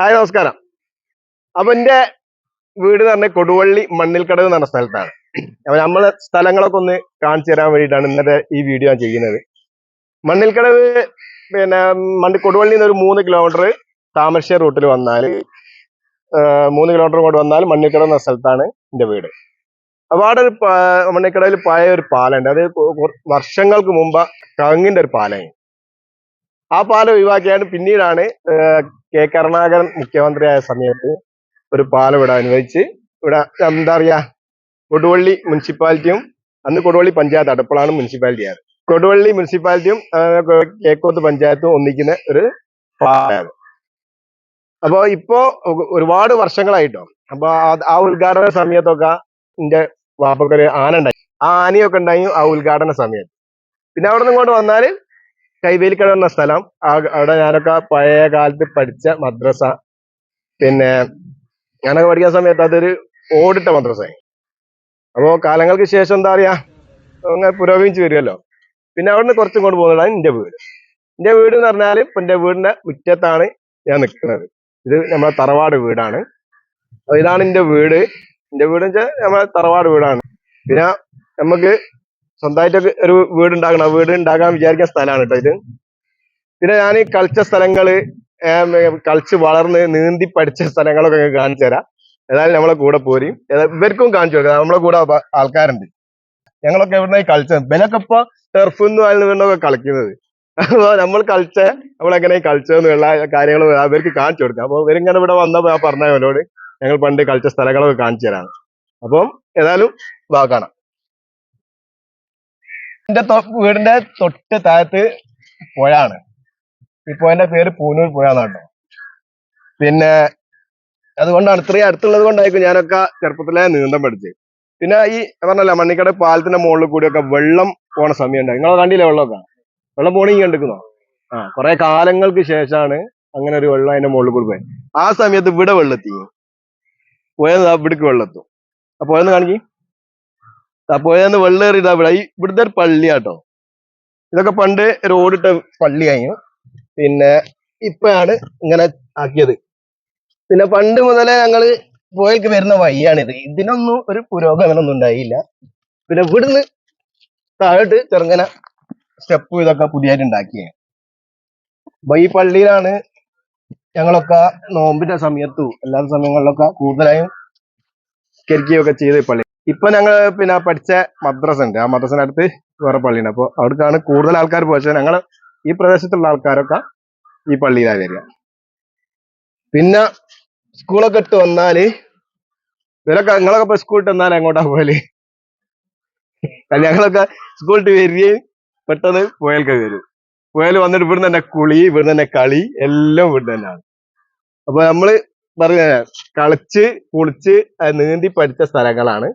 Hi നമസ്കാരം. അപ്പൊ എന്റെ വീട് എന്ന് പറഞ്ഞ കൊടുവള്ളി മണ്ണിൽക്കടവ് എന്ന് പറഞ്ഞ സ്ഥലത്താണ്. അപ്പൊ നമ്മളെ സ്ഥലങ്ങളൊക്കെ ഒന്ന് കാണിച്ചു തരാൻ വേണ്ടിയിട്ടാണ് ഇന്നത്തെ ഈ വീഡിയോ ഞാൻ ചെയ്യുന്നത്. മണ്ണിൽക്കടവ് പിന്നെ മണ്ണി കൊടുവള്ളി നിന്ന് ഒരു മൂന്ന് കിലോമീറ്റർ താമരശ്ശേരി റൂട്ടിൽ വന്നാൽ മൂന്ന് കിലോമീറ്റർ കൊണ്ട് വന്നാൽ മണ്ണിൽക്കടവ് എന്ന സ്ഥലത്താണ് എന്റെ വീട്. അപ്പൊ അവിടെ ഒരു മണ്ണിക്കടവിൽ പഴയ ഒരു പാലമുണ്ട് അത് വർഷങ്ങൾക്ക് മുമ്പ് കങ്ങിന്റെ ഒരു പാലമാണ് ആ പാലം ഒഴിവാക്കിയാണ് പിന്നീടാണ് കെ കരുണാകരൻ മുഖ്യമന്ത്രിയായ സമയത്ത് ഒരു പാലം ഇവിടെ അനുവദിച്ച് ഇവിടെ എന്താ പറയാ കൊടുവള്ളി മുനിസിപ്പാലിറ്റിയും അന്ന് കൊടുവള്ളി പഞ്ചായത്ത് അടുപ്പളാണ് മുനിസിപ്പാലിറ്റി ആയത്. കൊടുവള്ളി മുനിസിപ്പാലിറ്റിയും കേക്കോത്ത് പഞ്ചായത്തും ഒന്നിക്കുന്ന ഒരു പാലമാണ് അപ്പൊ ഇപ്പോ ഒരുപാട് വർഷങ്ങളായിട്ടോ. അപ്പൊ ആ- ആ ഉദ്ഘാടന സമയത്തൊക്കെ എന്റെ വാപ്പക്കൊരു ആന ഉണ്ടായി. ആ ആനയൊക്കെ ഉണ്ടായി ആ ഉദ്ഘാടന സമയത്ത്. പിന്നെ അവിടെ നിന്ന് ഇങ്ങോട്ട് വന്നാൽ കൈവേലിക്കട എന്ന സ്ഥലം അവിടെ ഞാനൊക്കെ പഴയ കാലത്ത് പഠിച്ച മദ്രസ. പിന്നെ ഞാനൊക്കെ പഠിക്കുന്ന സമയത്ത് അതൊരു ഓടിട്ട മദ്രസ അപ്പോ കാലങ്ങൾക്ക് ശേഷം എന്താ പറയാ? അങ്ങനെ പുരോഗമിച്ച് വരുമല്ലോ പിന്നെ അവിടുന്ന് കുറച്ചും കൊണ്ട് പോകുന്നതാണ് എന്റെ വീട്. എന്റെ വീട് എന്ന് പറഞ്ഞാൽ ഇപ്പൊ എന്റെ വീടിന്റെ മുറ്റത്താണ് ഞാൻ നിൽക്കുന്നത്. ഇത് നമ്മളെ തറവാട് വീടാണ്. അപ്പൊ ഇതാണ് എന്റെ വീട്. എന്റെ വീട് വെച്ചാൽ നമ്മളെ തറവാട് വീടാണ്. പിന്നെ നമുക്ക് സ്വന്തമായിട്ടൊക്കെ ഒരു വീട് ഉണ്ടാക്കണം വീട് ഉണ്ടാക്കാൻ വിചാരിക്കുന്ന സ്ഥലമാണ് കേട്ടോ ഇത്. പിന്നെ ഞാൻ കളിച്ച സ്ഥലങ്ങൾ കളിച്ച് വളർന്ന് നീന്തി പഠിച്ച സ്ഥലങ്ങളൊക്കെ കാണിച്ചു തരാം. ഏതായാലും നമ്മളെ കൂടെ പോരും. ഇവർക്കും കാണിച്ചു കൊടുക്കാം. നമ്മളെ കൂടെ ആൾക്കാരുണ്ട്. ഞങ്ങളൊക്കെ എവിടെ കളിച്ചത്? ഇവനൊക്കെ ഇപ്പൊ ടെർഫിന്നും അതിനൊക്കെ കളിക്കുന്നത്. അപ്പൊ നമ്മൾ കളിച്ച നമ്മളെങ്ങനെ കളിച്ചതെന്നുള്ള കാര്യങ്ങൾ അവർക്ക് കാണിച്ചു കൊടുക്കാം. അപ്പൊ ഇവരിങ്ങനെ ഇവിടെ വന്നപ്പോ പറഞ്ഞ അവനോട് ഞങ്ങൾ പണ്ട് കളിച്ച സ്ഥലങ്ങളൊക്കെ കാണിച്ചു തരാം. അപ്പം ഏതായാലും കാണാം. എന്റെ വീടിന്റെ തൊട്ട് താഴത്ത് പുഴയാണ്. ഈ പുഴന്റെ പേര് പൂനൂർ പുഴ എന്നാട്ടോ പിന്നെ അതുകൊണ്ടാണ് ഇത്രയും അടുത്തുള്ളത് കൊണ്ടായിരിക്കും ഞാനൊക്കെ ചെറുപ്പത്തിലെ നീന്തം പഠിച്ചത്. പിന്നെ ഈ പറഞ്ഞല്ല മണ്ണിക്കട പാലത്തിന്റെ മുകളിൽ കൂടിയൊക്കെ വെള്ളം പോണ സമയം ഉണ്ടായി നിങ്ങളെ കണ്ടില്ലേ വെള്ളമൊക്കെ? വെള്ളം പോണി കണ്ടിരിക്കുന്നോ? ആ കുറെ കാലങ്ങൾക്ക് ശേഷമാണ് അങ്ങനെ ഒരു വെള്ളം അതിന്റെ മുകളിൽ കൂടി പോയത് ആ സമയത്ത് ഇവിടെ വെള്ളത്തി. പോയത് ഇവിടേക്ക് വെള്ളത്തു. അപ്പൊ പോയെന്ന് കാണിക്കി. ആ പോയെന്ന് വെള്ളം ഏറിയതാ ഇവിടെ. ഈ ഇവിടുത്തെ ഒരു പള്ളിയാട്ടോ. ഇതൊക്കെ പണ്ട് റോഡിട്ട പള്ളിയായിരുന്നു പിന്നെ ഇപ്പോഴാണ് ഇങ്ങനെ ആക്കിയത്. പിന്നെ പണ്ട് മുതലേ ഞങ്ങൾ പോയേക്ക് വരുന്ന വഴിയാണിത്. ഇതിനൊന്നും ഒരു പുരോഗമനമൊന്നും ഉണ്ടായില്ല. പിന്നെ ഇവിടുന്ന് താഴോട്ട് ചെറുങ്ങന സ്റ്റെപ്പ് ഇതൊക്കെ പുതിയതായിട്ട് ഉണ്ടാക്കിയ. അപ്പൊ ഈ പള്ളിയിലാണ് ഞങ്ങളൊക്കെ നോമ്പിന്റെ സമയത്തും എല്ലാ സമയങ്ങളിലൊക്കെ കൂടുതലായും കരിക്കുകയൊക്കെ ചെയ്ത് പള്ളി ഇപ്പൊ ഞങ്ങൾ പിന്നെ പഠിച്ച മദ്രസ ഉണ്ട്. ആ മദ്രസന്റെ അടുത്ത് വേറെ പള്ളിയുണ്ട്. അപ്പൊ അവിടേക്കാണ് കൂടുതൽ ആൾക്കാർ പോയത് ഞങ്ങൾ ഈ പ്രദേശത്തുള്ള ആൾക്കാരൊക്കെ ഈ പള്ളിയിലാണ് വരിക. പിന്നെ സ്കൂളൊക്കെ ഇട്ട് വന്നാൽ ഇവരൊക്കെ നിങ്ങളൊക്കെ ഇപ്പൊ സ്കൂളിട്ട് വന്നാൽ എങ്ങോട്ടാ പോയൽ ഞങ്ങളൊക്കെ ഞങ്ങളൊക്കെ സ്കൂളിട്ട് വരികയും പെട്ടെന്ന് പുയൽക്ക് വരും. പുയൽ വന്നിട്ട് ഇവിടുന്ന് തന്നെ കുളി ഇവിടുന്ന് തന്നെ കളി എല്ലാം ഇവിടുന്ന് തന്നെയാണ്. അപ്പൊ നമ്മൾ പറഞ്ഞ കളിച്ച് കുളിച്ച് നീന്തി പഠിച്ച സ്ഥലങ്ങളാണ്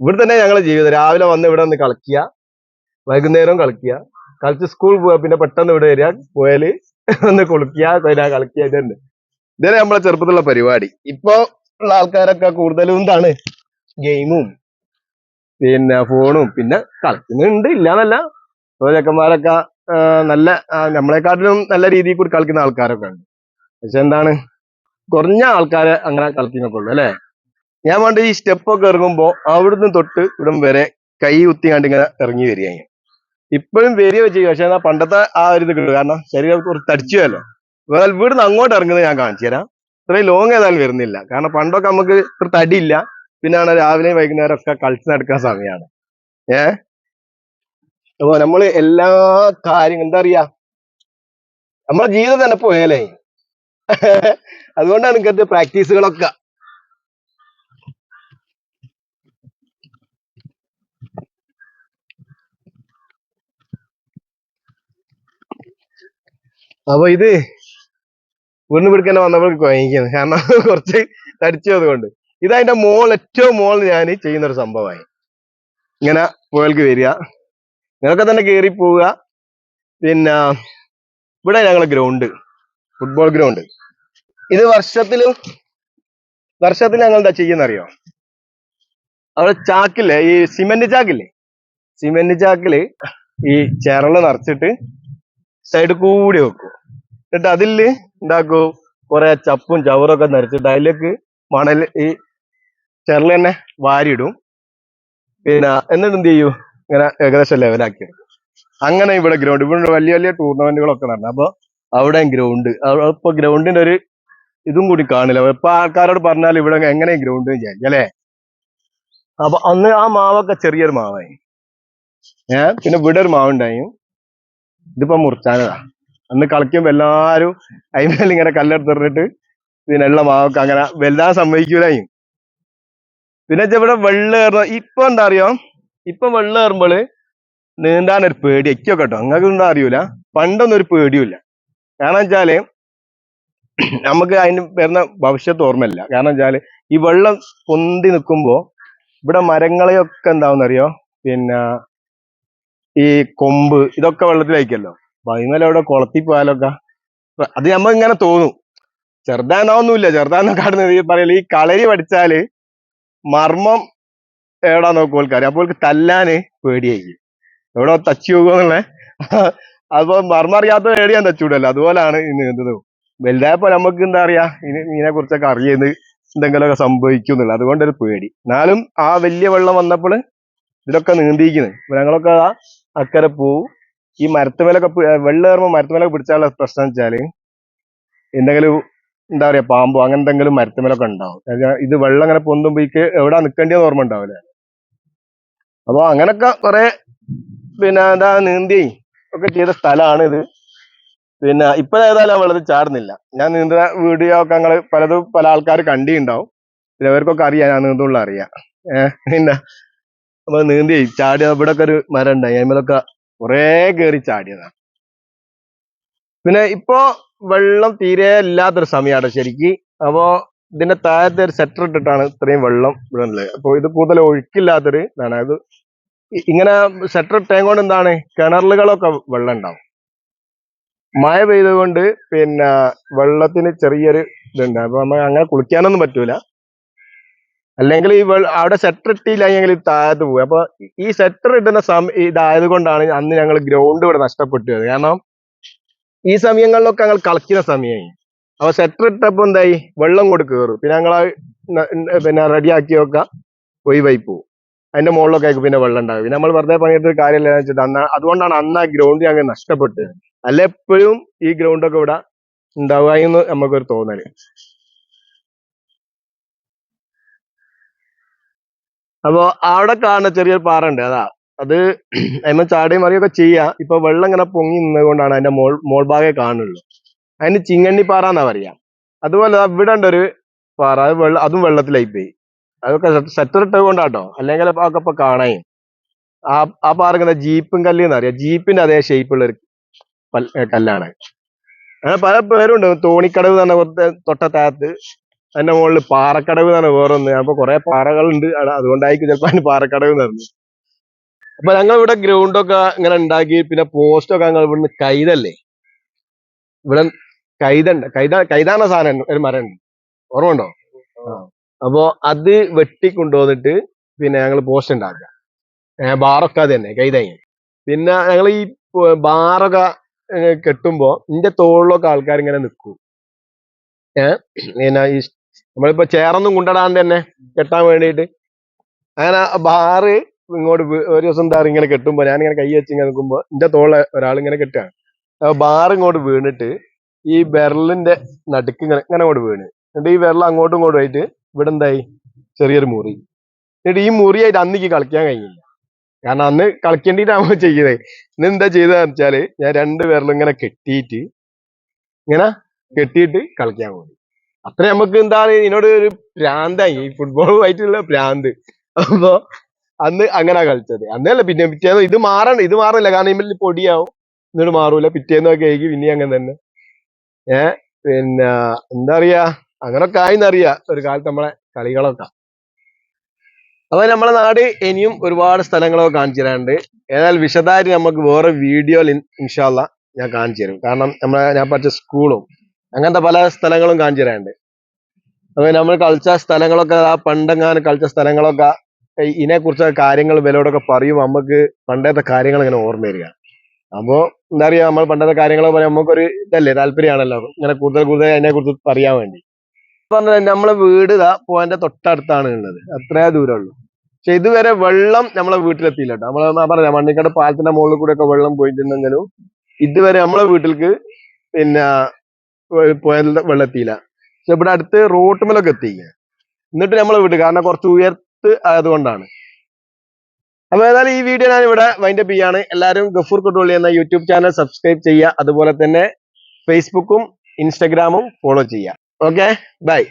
ഇവിടെ തന്നെ ഞങ്ങളെ ജീവിതം. രാവിലെ വന്ന് ഇവിടെ വന്ന് കളിക്കുക. വൈകുന്നേരം കളിക്കുക. കളിച്ച് സ്കൂൾ പോവുക പിന്നെ പെട്ടെന്ന് ഇവിടെ വരിക. പോയാൽ ഒന്ന് കുളിക്കുക. പിന്നെ കളിക്കുക. ഇതന്നെ ഇതന്നെ നമ്മളെ ചെറുപ്പത്തിലുള്ള പരിപാടി. ഇപ്പൊ ഉള്ള ആൾക്കാരൊക്കെ കൂടുതലും എന്താണ്? ഗെയിമും പിന്നെ ഫോണും പിന്നെ കളിക്കുന്നുണ്ട്. ഇല്ലാന്നല്ല. ഇപ്പൊ ചെക്കന്മാരൊക്കെ നല്ല നമ്മളെക്കാട്ടിലും നല്ല രീതിയിൽ കൂടി കളിക്കുന്ന ആൾക്കാരൊക്കെ ഉണ്ട്. പക്ഷെ എന്താണ്? കുറഞ്ഞ ആൾക്കാരെ അങ്ങനെ കളിക്കുന്നൊക്കെ ഉള്ളു അല്ലെ? ഞാൻ പണ്ട് ഈ സ്റ്റെപ്പ് ഒക്കെ ഇറങ്ങുമ്പോ അവിടുന്ന് തൊട്ട് ഇവിടം വരെ കൈ കുത്തി കണ്ട് ഇങ്ങനെ ഇറങ്ങി വരിക ഞാൻ. ഇപ്പോഴും വരിക വെച്ചു പക്ഷെ എന്നാ പണ്ടത്തെ ആ ഒരു ഇത് കിട്ടും. കാരണം ശരീരം കുറച്ച് തടിച്ചുവല്ലോ. വേറെ ഇവിടുന്ന് അങ്ങോട്ട് ഇറങ്ങുന്നത് ഞാൻ കാണിച്ചു തരാം. ഇത്രയും ലോങ് ഏതായാലും വരുന്നില്ല. കാരണം പണ്ടൊക്കെ നമുക്ക് ഇത്ര തടിയില്ല. പിന്നാണ് രാവിലെയും വൈകുന്നേരം ഒക്കെ കളിച്ച് നടക്കാൻ സമയമാണ് ഏ? അപ്പൊ നമ്മൾ എല്ലാ കാര്യങ്ങളും എന്താ അറിയാ നമ്മളെ ജീവിതം തന്നെ പോയാലേ അതുകൊണ്ടാണ് ഇങ്ങനത്തെ പ്രാക്ടീസുകളൊക്കെ. അപ്പൊ ഇത് വീണ്ടും പിടിക്കാൻ വന്നപ്പോഴേക്ക് വാങ്ങിക്കുന്നത് കാരണം കുറച്ച് തടിച്ചത് അതുകൊണ്ട് ഇത് അതിന്റെ മോൾ ഏറ്റവും മോൾ ഞാൻ ചെയ്യുന്ന ഒരു സംഭവമായി. ഇങ്ങനെ പുഴൽക്ക് വരിക. ഇങ്ങനൊക്കെ തന്നെ കയറി പോവുക. പിന്നെ ഇവിടെ ഞങ്ങളെ ഗ്രൗണ്ട് ഫുട്ബോൾ ഗ്രൗണ്ട്. ഇത് വർഷത്തിലും വർഷത്തിൽ ഞങ്ങൾ എന്താ ചെയ്യുന്നറിയോ? അവിടെ ചാക്കില്ലേ? ഈ സിമെന്റ് ചാക്കില്ലേ? സിമെന്റ് ചാക്കിൽ ഈ ചിരൾ നിറച്ചിട്ട് സൈഡ് കൂടി വെക്കും. എന്നിട്ട് അതിൽ ഉണ്ടാക്കും കുറെ ചപ്പും ചവറൊക്കെ നിറച്ചിട്ട് അതിലേക്ക് മണൽ ഈ ചെറൽ തന്നെ വാരിയിടും. പിന്നെ എന്നിട്ട് എന്ത് ചെയ്യും? ഇങ്ങനെ ഏകദേശം ലെവലാക്കി എടുക്കും. അങ്ങനെ ഇവിടെ ഗ്രൗണ്ട് ഇവിടെ വലിയ വലിയ ടൂർണമെന്റുകളൊക്കെ നടന്നു. അപ്പൊ അവിടെ ഗ്രൗണ്ട് ഇപ്പൊ ഗ്രൗണ്ടിന്റെ ഒരു ഇതും കൂടി കാണില്ല. ഇപ്പൊ ആൾക്കാരോട് പറഞ്ഞാൽ ഇവിടെ എങ്ങനെ ഗ്രൗണ്ട് വിചാരിക്കും അല്ലേ? അപ്പൊ അന്ന് ആ മാവൊക്കെ ചെറിയൊരു മാവായി. ഏ? പിന്നെ ഇവിടെ ഒരു മാവുണ്ടായി. ഇതിപ്പോ മുറിച്ചാനതാ. അന്ന് കളിക്കുമ്പോ എല്ലാരും അതിന്മേൽ ഇങ്ങനെ കല്ലെടുത്തിട്ട് എല്ലാം മാവൊക്കെ അങ്ങനെ വലുതാൻ സമ്മതിക്കൂലായി പിന്നെ ഇവിടെ വെള്ളം കയറുന്ന ഇപ്പൊ എന്താ അറിയോ? ഇപ്പൊ വെള്ളം കയറുമ്പോൾ നീന്താൻ ഒരു പേടി. എക്കൊക്കെ കേട്ടോ നിങ്ങൾക്ക് എന്താ അറിയൂല. പണ്ടൊന്നും ഒരു പേടിയുമില്ല കാരണം വെച്ചാൽ നമുക്ക് അതിന് വരുന്ന ഭവിഷ്യത്ത് ഓർമ്മയില്ല. കാരണം വെച്ചാൽ ഈ വെള്ളം പൊന്തി നിൽക്കുമ്പോ ഇവിടെ മരങ്ങളെയൊക്കെ എന്താവുന്നറിയോ? പിന്നെ ഈ കൊമ്പ് ഇതൊക്കെ വെള്ളത്തിലായിരിക്കല്ലോ അപ്പൊ അതിന്മേലെ അവിടെ കുളത്തിൽ പോയാലൊക്കെ അത് നമ്മ ഇങ്ങനെ തോന്നും. ചെറുതാനാവൊന്നുമില്ല ചെറുതാനൊക്കെ കാണുന്നത് ഈ പറയൽ. ഈ കളരി പഠിച്ചാൽ മർമ്മം എവിടാ നോക്കും കാര്യം അപ്പോൾ തല്ലാന് പേടിയായി എവിടെ തച്ചു പോകുന്നുള്ള അപ്പൊ മർമ്മം അറിയാത്ത പേടിയാൻ തച്ചൂടല്ലോ. അതുപോലാണ് ഈ നീന്തുന്നത് വലുതായപ്പോ നമുക്ക് എന്താ പറയാ? ഇനി ഇതിനെ കുറിച്ചൊക്കെ അറിയുന്നത് എന്തെങ്കിലുമൊക്കെ സംഭവിക്കും എന്നുള്ളത്. അതുകൊണ്ടൊരു പേടി. എന്നാലും ആ വലിയ വെള്ളം വന്നപ്പോൾ ഇതിലൊക്കെ നീന്തിയിരിക്കുന്നത് ഞങ്ങളൊക്കെ ആ അക്കരെ പോവും. ഈ മരത്തുമേലൊക്കെ പി- വെള്ളം കയറുമ്പോൾ മരത്തുമേലൊക്കെ പിടിച്ചാലുള്ള പ്രശ്നം വെച്ചാൽ എന്തെങ്കിലും എന്താ പറയാ പാമ്പോ അങ്ങനെ എന്തെങ്കിലും മരത്തുമേലൊക്കെ ഉണ്ടാവും. ഇത് വെള്ളം അങ്ങനെ പൊന്തുമ്പോഴേക്ക് എവിടെ നിൽക്കേണ്ടതെന്ന് ഓർമ്മ ഉണ്ടാവില്ല. അപ്പൊ അങ്ങനൊക്കെ കുറെ പിന്നെ എന്താ നീന്തി ഒക്കെ ചെയ്ത സ്ഥലമാണ് ഇത്. പിന്നെ ഇപ്പൊ ഏതായാലും ആ വെള്ളത്തിൽ ചാടുന്നില്ല. ഞാൻ നീന്തുന്ന വീഡിയോ ഒക്കെ ഞങ്ങൾ പലതും പല ആൾക്കാർ കണ്ടിട്ടുണ്ടാവും. ചിലവർക്കൊക്കെ അറിയാം ഞാൻ നീന്തുള്ള അറിയാം. ഏഹ് പിന്നെ അപ്പൊ നീന്തി ചാടി ഇവിടെ ഒക്കെ ഒരു മരം ഉണ്ടായി അതിമേലൊക്കെ കുറേ കയറി ചാടിയതാണ് പിന്നെ ഇപ്പോ വെള്ളം തീരെ ഇല്ലാത്തൊരു സമയമാണ് ശരിക്ക്. അപ്പോ ഇതിന്റെ താഴത്തെ ഒരു സെറ്റർ ഇട്ടിട്ടാണ് ഇത്രയും വെള്ളം ഇവിടെ ഉള്ളത് അപ്പൊ ഇത് കൂടുതൽ ഒഴുക്കില്ലാത്തൊരു ഇതാണ്. അത് ഇങ്ങനെ സെറ്റർ ഇട്ടേ കൊണ്ട് എന്താണ്? കിണറുകളൊക്കെ വെള്ളം ഉണ്ടാവും. മഴ പെയ്തുകൊണ്ട് പിന്നെ വെള്ളത്തിന് ചെറിയൊരു ഇതുണ്ട്. അപ്പൊ നമ്മൾ അങ്ങനെ കുളിക്കാനൊന്നും പറ്റൂല. അല്ലെങ്കിൽ ഈ അവിടെ സെറ്റർ ഇട്ടില്ലെങ്കിൽ താഴത്ത് പോകും അപ്പൊ ഈ സെറ്റർ ഇടുന്ന സമയം ഇതായത് കൊണ്ടാണ് അന്ന് ഞങ്ങൾ ഗ്രൗണ്ട് ഇവിടെ നഷ്ടപ്പെട്ടു പോയത് കാരണം ഈ സമയങ്ങളിലൊക്കെ ഞങ്ങൾ കളിക്കുന്ന സമയമായി അപ്പൊ സെറ്റർ ഇട്ടപ്പോ എന്തായി? വെള്ളം കൊണ്ട് കയറും പിന്നെ ഞങ്ങൾ പിന്നെ റെഡിയാക്കി വെക്ക വൈ പോകും അതിന്റെ മുകളിലൊക്കെ ആയിരിക്കും പിന്നെ വെള്ളം ഉണ്ടാകും. പിന്നെ നമ്മൾ വെറുതെ പണിയെടുത്ത കാര്യമില്ല അന്ന് അതുകൊണ്ടാണ് അന്ന് ആ ഗ്രൗണ്ട് ഞങ്ങൾ നഷ്ടപ്പെട്ടത്. അല്ല എപ്പോഴും ഈ ഗ്രൗണ്ടൊക്കെ ഇവിടെ ഉണ്ടാവുക എന്ന് നമുക്കൊരു തോന്നൽ. അപ്പൊ അവിടെ കാണുന്ന ചെറിയൊരു പാറ ഉണ്ട് അതാ. അത് അതിന് ചാടിയും മറിയൊക്കെ ചെയ്യാം. ഇപ്പൊ വെള്ളം ഇങ്ങനെ പൊങ്ങി നിന്നുകൊണ്ടാണ് അതിന്റെ മോൾ മോൾ ഭാഗേ കാണുള്ളൂ. അതിന് ചിങ്ങണ്ണി പാറ എന്നാ പറയാ. അതുപോലെ ഇവിടെ ഉണ്ട് ഒരു പാറ. അത് വെള്ളം അതും വെള്ളത്തിലായി പോയി അതൊക്കെ സെറ്റർ കൊണ്ടാട്ടോ. അല്ലെങ്കിൽ അതൊക്കെ ഇപ്പൊ കാണായും. ആ ആ പാറ ഇങ്ങനെ ജീപ്പും കല്ല് എന്നറിയാം ജീപ്പിന്റെ അതേ ഷേപ്പുള്ള ഒരു കല്ലാണ്. അങ്ങനെ പല പേരുണ്ട്. തോണിക്കടവ് തന്നെ കുറച്ച് തൊട്ട താഴത്ത്. അതിന്റെ മുകളിൽ പാറക്കടവ് എന്നാണ് വേറൊന്ന്. അപ്പൊ കുറെ പാറകളുണ്ട്. അതുകൊണ്ടായിരിക്കും ചിലപ്പോ അതിന് പാറക്കടവ് പറഞ്ഞു അപ്പൊ ഞങ്ങൾ ഇവിടെ ഗ്രൗണ്ടൊക്കെ ഇങ്ങനെ ഉണ്ടാക്കി പിന്നെ പോസ്റ്റ് ഒക്കെ ഞങ്ങൾ ഇവിടുന്ന് കൈതല്ലേ? ഇവിടെ കൈതണ്ട്. കൈത കൈതാണ സാധനം ഒരു മരം ഉണ്ട് ഓർമ്മ ഉണ്ടോ? അപ്പോ അത് വെട്ടിക്കൊണ്ടുവന്നിട്ട് പിന്നെ ഞങ്ങൾ പോസ്റ്റ് ഉണ്ടാക്കുക. ബാറൊക്കെ അത് തന്നെ കൈതങ്ങി പിന്നെ ഞങ്ങൾ ഈ ബാറൊക്കെ കെട്ടുമ്പോ എന്റെ തോളിലൊക്കെ ആൾക്കാർ ഇങ്ങനെ നിൽക്കും ഏഹ് ഈ നമ്മളിപ്പോ ചേറൊന്നും കൊണ്ടിടാൻ തന്നെ കെട്ടാൻ വേണ്ടിയിട്ട്. അങ്ങനെ ബാറ് ഇങ്ങോട്ട് ഒരു ദിവസം എന്താ ഇങ്ങനെ കെട്ടുമ്പോ ഞാൻ ഇങ്ങനെ കൈ വെച്ച് ഇങ്ങനെ നിൽക്കുമ്പോ എന്റെ തോളെ ഒരാൾ ഇങ്ങനെ കെട്ടുകയാണ് ബാർ ഇങ്ങോട്ട് വീണിട്ട് ഈ വിരലിന്റെ നടുക്ക് ഇങ്ങനെ ഇങ്ങനെ അങ്ങോട്ട് വീണ്. എന്നിട്ട് ഈ വിരൽ അങ്ങോട്ടും ഇങ്ങോട്ടും ആയിട്ട് ഇവിടെ എന്തായി? ചെറിയൊരു മുറി. എന്നിട്ട് ഈ മുറിയായിട്ട് അന്നിക്ക് കളിക്കാൻ കഴിഞ്ഞില്ല. കാരണം അന്ന് കളിക്കേണ്ടിട്ടാണ് ചെയ്തത്. ഇന്ന് എന്താ ചെയ്തതെന്ന് വെച്ചാൽ ഞാൻ രണ്ട് വിരലും ഇങ്ങനെ കെട്ടിയിട്ട് ഇങ്ങനെ കെട്ടിയിട്ട് കളിക്കാൻ പോയി. അത്ര നമുക്ക് എന്താണ് ഇതിനോട് ഒരു ഭ്രാന്തായി ഈ ഫുട്ബോളുമായിട്ടുള്ള പ്രാന്ത്. അപ്പൊ അന്ന് അങ്ങനെ കളിച്ചത്. അന്നല്ല പിന്നെ പിറ്റേന്ന് ഇത് മാറണ്ട ഇത് മാറില്ല കാരണം ഇതിൽ പൊടിയാവും. എന്നിട്ട് മാറൂല. പിറ്റേന്നൊക്കെ ആയിരിക്കും പിന്നെ അങ്ങനെ തന്നെ. ഏ? പിന്നെ എന്താ പറയാ? അങ്ങനൊക്കെ ആയിന്നറിയാ. ഒരു കാലത്ത് നമ്മളെ കളികളൊക്കെ. അപ്പൊ നമ്മളെ നാട് ഇനിയും ഒരുപാട് സ്ഥലങ്ങളൊക്കെ കാണിച്ചു തരാനുണ്ട് ഏതായാലും വിശദമായിട്ട് നമുക്ക് വേറെ വീഡിയോയിൽ ഇൻഷാല്ല ഞാൻ കാണിച്ചു തരും. കാരണം നമ്മളെ ഞാൻ പഠിച്ച സ്കൂളും അങ്ങനത്തെ പല സ്ഥലങ്ങളും കാണിച്ചു തരാനുണ്ട് അപ്പൊ നമ്മൾ കളിച്ച സ്ഥലങ്ങളൊക്കെ ആ പണ്ടെങ്ങാനും കളിച്ച സ്ഥലങ്ങളൊക്കെ ഇതിനെ കുറിച്ച് കാര്യങ്ങൾ വിലയോടൊക്കെ പറയും. നമുക്ക് പണ്ടത്തെ കാര്യങ്ങൾ ഇങ്ങനെ ഓർമ്മ വരിക. അപ്പോ എന്താ പറയാ നമ്മൾ പണ്ടത്തെ കാര്യങ്ങളൊക്കെ പറയാം നമുക്കൊരു ഇതല്ലേ താല്പര്യമാണല്ലോ. ഇങ്ങനെ കൂടുതൽ കൂടുതൽ അതിനെ കുറിച്ച് പറയാൻ വേണ്ടി. പറഞ്ഞത് നമ്മളെ വീട് ഇതാ പോയിന്റെ തൊട്ടടുത്താണ് ഉള്ളത്. അത്രേ ദൂരമുള്ളൂ. പക്ഷെ ഇതുവരെ വെള്ളം നമ്മളെ വീട്ടിലെത്തിയില്ല കേട്ടോ നമ്മളെ പറഞ്ഞ മണ്ണിക്കട പാലത്തിന്റെ മുകളിൽ കൂടെ ഒക്കെ വെള്ളം പോയിട്ടുണ്ടെങ്കിലും ഇതുവരെ നമ്മളെ വീട്ടിലേക്ക് പിന്നെ പോയാൽ വെള്ളം എത്തിയില്ല പക്ഷെ ഇവിടെ അടുത്ത് റോട്ടുമലൊക്കെ എത്തി. എന്നിട്ട് നമ്മൾ വിട്ടു കാരണം കുറച്ച് ഉയർത്ത് ആയതുകൊണ്ടാണ്. അപ്പൊ ഏതായാലും ഈ വീഡിയോ ഞാൻ ഇവിടെ വൈൻഡപ്പ് ചെയ്യാണ്. എല്ലാവരും ഗഫൂർ കുട്ടുള്ളി എന്ന യൂട്യൂബ് ചാനൽ സബ്സ്ക്രൈബ് ചെയ്യുക. അതുപോലെ തന്നെ ഫേസ്ബുക്കും ഇൻസ്റ്റഗ്രാമും ഫോളോ ചെയ്യുക. Okay bye